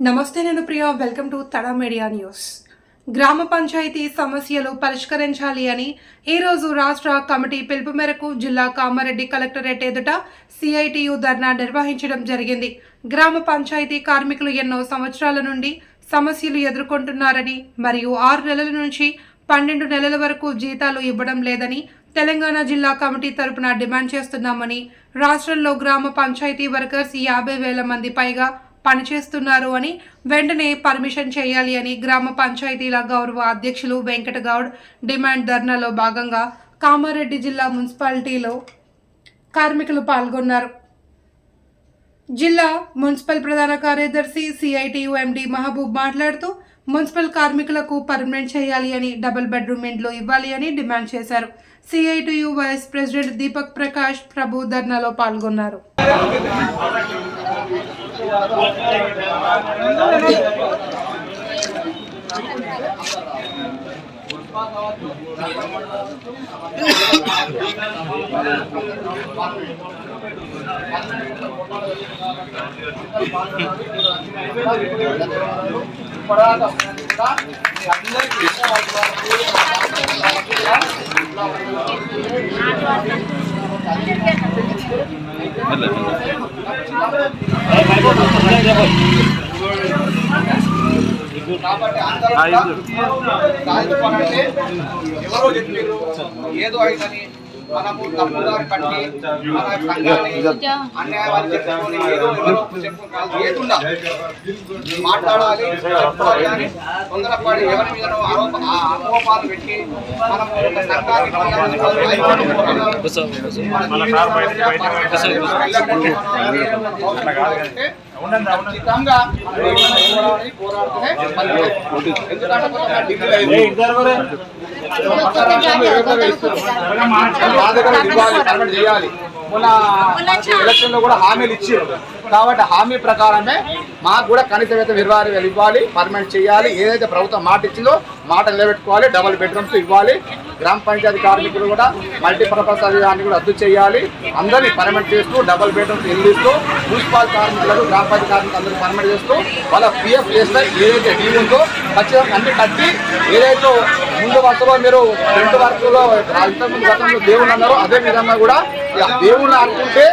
నమస్తే నేను Priya. Welcome to Tada media news గ్రామ పంచాయతీ సమస్యలు పరిష్కరించాలి అని ఈరోజు రాష్ట్ర కమిటీ పిలుపు మేరకు జిల్లా కామారెడ్డి కలెక్టరేట్ ఎదుట సిఐటియు ధర్నా నిర్వహించడం జరిగింది. గ్రామ పంచాయతీ కార్మికులు ఎన్నో సంవత్సరాల నుండి సమస్యలు ఎదుర్కొంటున్నారని మరియు ఆరు నెలల నుంచి పన్నెండు నెలల వరకు జీతాలు ఇవ్వడం లేదని తెలంగాణ జిల్లా కమిటీ తరపున డిమాండ్ చేస్తున్నామని రాష్ట్రంలో గ్రామ పంచాయతీ వర్కర్స్ యాభై వేల మంది పైగా పనిచేస్తున్నారు అని వెంటనే పర్మిషన్ చేయాలి అని గ్రామ పంచాయతీల గౌరవ అధ్యక్షులు వెంకట గౌడ్ డిమాండ్ ధర్నాలో భాగంగా కామారెడ్డి జిల్లా మున్సిపాలిటీలో కార్మికులు పాల్గొన్నారు. జిల్లా మున్సిపల్ ప్రధాన కార్యదర్శి సిఐటియు ఎండి మహబూబ్ మాట్లాడుతూ మున్సిపల్ కార్మికులకు పర్మనెంట్ చేయాలి అని డబుల్ బెడ్రూమ్ ఇండ్లు ఇవ్వాలి అని డిమాండ్ చేశారు. CITU vice president Deepak Prakash Prabhu ధర్నాలో పాల్గొన్నారు. అందరికీ కాబట్టి అందరూ కూడా రాజకీయాలంటే ఎవరో చెప్పారు ఏదో అయిందని మనము తప్పుదారి పట్టి మన సంఘాన్ని అన్యాయాలు చెప్పుకొని ఏదో ఎవరో చెప్పుకోవాలి ఏది మాట్లాడాలి చెప్పాలి కానీ తొందరపడి ఎవరి మీద ఆరోప ఆరోపాలు పెట్టి మనము ఒక సంఘాన్ని ఖచ్చితంగా పోరాడి పోరాడితేనే ఫలితం. ఎందుకంటే కొంతమంది డిగ్రీ మా దగ్గర ఇవ్వాలి పర్మిట్ చేయాలి. మొన్న ఎలక్షన్లో కూడా హామీలు ఇచ్చారు. కాబట్టి హామీ ప్రకారమే మాకు కూడా కనీస వేతనం ఇరవై వేలు ఇవ్వాలి పర్మనెంట్ చేయాలి ఏదైతే ప్రభుత్వం మాట ఇచ్చిందో మాట నిలబెట్టుకోవాలి డబుల్ బెడ్రూమ్స్ ఇవ్వాలి. గ్రామ పంచాయతీ కార్మికులు కూడా మల్టీపర్పస్ అధికారాన్ని కూడా రద్దు చేయాలి. అందరినీ పర్మనెంట్ చేస్తూ డబుల్ బెడ్రూమ్స్ ఇల్లు ఇస్తూ మున్సిపల్ కార్మికులకు గ్రామ పంచాయతీ కార్మికులు అందరూ పర్మనెంట్ చేస్తూ వాళ్ళ పిఎఫ్ చేస్తే ఏదైతే డీ ఉందో ఖచ్చితంగా అన్ని కట్టి ఏదైతే ముందు వరుసలో మీరు రెండు వరుసలో ఇంతకుముందు గతంలో దేవుడు అన్నారో అదే విధంగా కూడా దేవుళ్ళు అనుకుంటే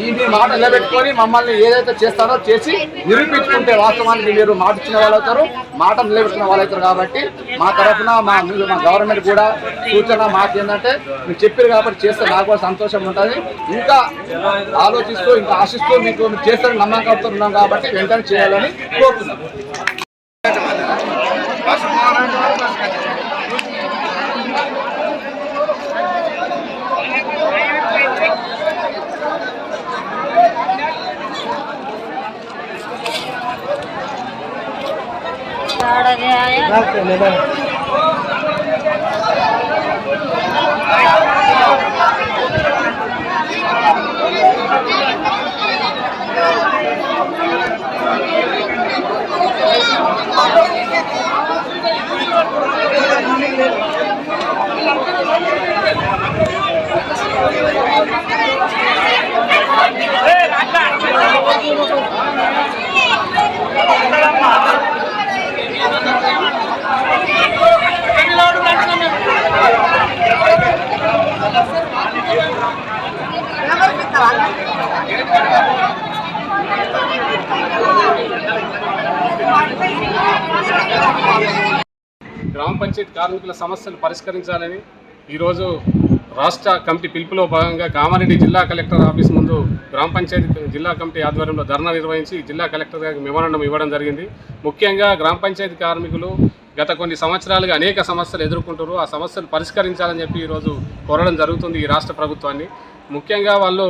ఈ మీ మాట నిలబెట్టుకొని మమ్మల్ని ఏదైతే చేస్తారో చేసి నిరూపించుకుంటే వాస్తవానికి మీరు మాట ఇచ్చిన వాళ్ళు అవుతారు మాట నిలబెట్టిన వాళ్ళు అవుతారు కాబట్టి మా తరఫున మా మా గవర్నమెంట్ కూడా సూచన మాకు ఏంటంటే మీరు చెప్పారు కాబట్టి చేస్తే నాకు కూడా సంతోషం ఉంటుంది. ఇంకా ఆలోచిస్తూ ఇంకా ఆశిస్తూ మీకు చేస్తారని నమ్మకంతో ఉన్నాం కాబట్టి వెంటనే చేయాలని కోరుతున్నాం Áo kiểu. గ్రామ పంచాయతీ కార్మికుల సమస్యలు పరిష్కరించాలని ఈరోజు రాష్ట్ర కమిటీ పిలుపులో భాగంగా కామారెడ్డి జిల్లా కలెక్టర్ ఆఫీస్ ముందు గ్రామ పంచాయతీ జిల్లా కమిటీ ఆధ్వర్యంలో ధర్నా నిర్వహించి జిల్లా కలెక్టర్ గారికి మెమోరాండం ఇవ్వడం జరిగింది. ముఖ్యంగా గ్రామ పంచాయతీ కార్మికులు గత కొన్ని సంవత్సరాలుగా అనేక సమస్యలు ఎదుర్కొంటారు ఆ సమస్యలు పరిష్కరించాలని చెప్పి ఈరోజు కోరడం జరుగుతుంది ఈ రాష్ట్ర ప్రభుత్వాన్ని. ముఖ్యంగా వాళ్ళు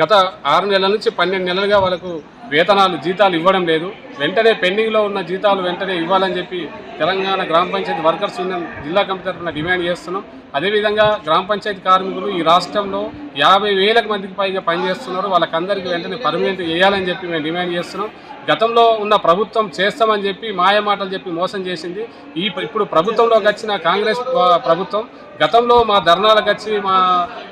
గత ఆరు నెలల నుంచి పన్నెండు నెలలుగా వాళ్ళకు వేతనాలు జీతాలు ఇవ్వడం లేదు. వెంటనే పెండింగ్లో ఉన్న జీతాలు వెంటనే ఇవ్వాలని చెప్పి తెలంగాణ గ్రామ పంచాయతీ వర్కర్స్ యూనియన్ జిల్లా కమిటీ తరఫున డిమాండ్ చేస్తున్నాం. అదేవిధంగా గ్రామ పంచాయతీ కార్మికులు ఈ రాష్ట్రంలో యాభై వేలకు మందికి పైగా పనిచేస్తున్నారు. వాళ్ళకందరికీ వెంటనే పర్మనెంట్ చేయాలని చెప్పి మేము డిమాండ్ చేస్తున్నాం. గతంలో ఉన్న ప్రభుత్వం చేస్తామని చెప్పి మాయ మాటలు చెప్పి మోసం చేసింది. ఈ ఇప్పుడు ప్రభుత్వంలోకి వచ్చిన కాంగ్రెస్ ప్రభుత్వం గతంలో మా ధర్నాలకు వచ్చి మా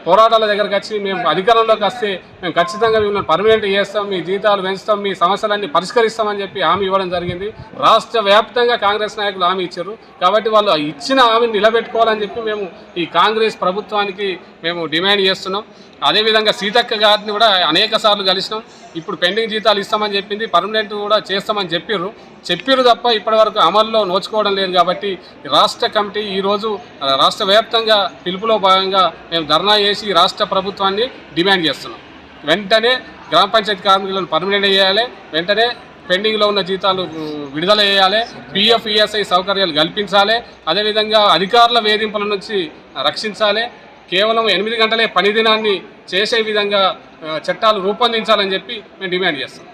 పోరాటాల దగ్గరకు వచ్చి మేము అధికారంలోకి వస్తే మేము ఖచ్చితంగా మిమ్మల్ని పర్మనెంట్ చేస్తాం మీ జీతాలు పెంచుతాం మీ సమస్యలన్నీ పరిష్కరిస్తామని చెప్పి హామీ ఇవ్వడం జరిగింది. రాష్ట్ర వ్యాప్తంగా కాంగ్రెస్ నాయకులు హామీ ఇచ్చారు. కాబట్టి వాళ్ళు ఇచ్చిన హామీని నిలబెట్టుకోవాలని చెప్పి మేము ఈ కాంగ్రెస్ ప్రభుత్వానికి మేము డిమాండ్ చేస్తున్నాం. అదేవిధంగా సీతక్క గారిని కూడా అనేక సార్లు కలిసినాం. ఇప్పుడు పెండింగ్ జీతాలు ఇస్తామని చెప్పింది పర్మనెంట్ కూడా చేస్తామని చెప్పిర్రు. చెప్పిర్రు తప్ప ఇప్పటివరకు అమల్లో నోచుకోవడం లేదు కాబట్టి రాష్ట్ర కమిటీ ఈరోజు రాష్ట్ర వ్యాప్తంగా పిలుపులో భాగంగా మేము ధర్నా చేసి రాష్ట్ర ప్రభుత్వాన్ని డిమాండ్ చేస్తున్నాం. వెంటనే గ్రామ పంచాయతీ కార్మికులను పర్మనెంట్ చేయాలి వెంటనే పెండింగ్లో ఉన్న జీతాలు విడుదల చేయాలి పిఎఫ్ ఈఎస్ఐ సౌకర్యాలు కల్పించాలి అదేవిధంగా అధికారుల వేధింపుల నుంచి రక్షించాలి కేవలం ఎనిమిది గంటలే పని దినాన్ని చేసే విధంగా చట్టాలు రూపొందించాలని చెప్పి మేము డిమాండ్ చేస్తాం.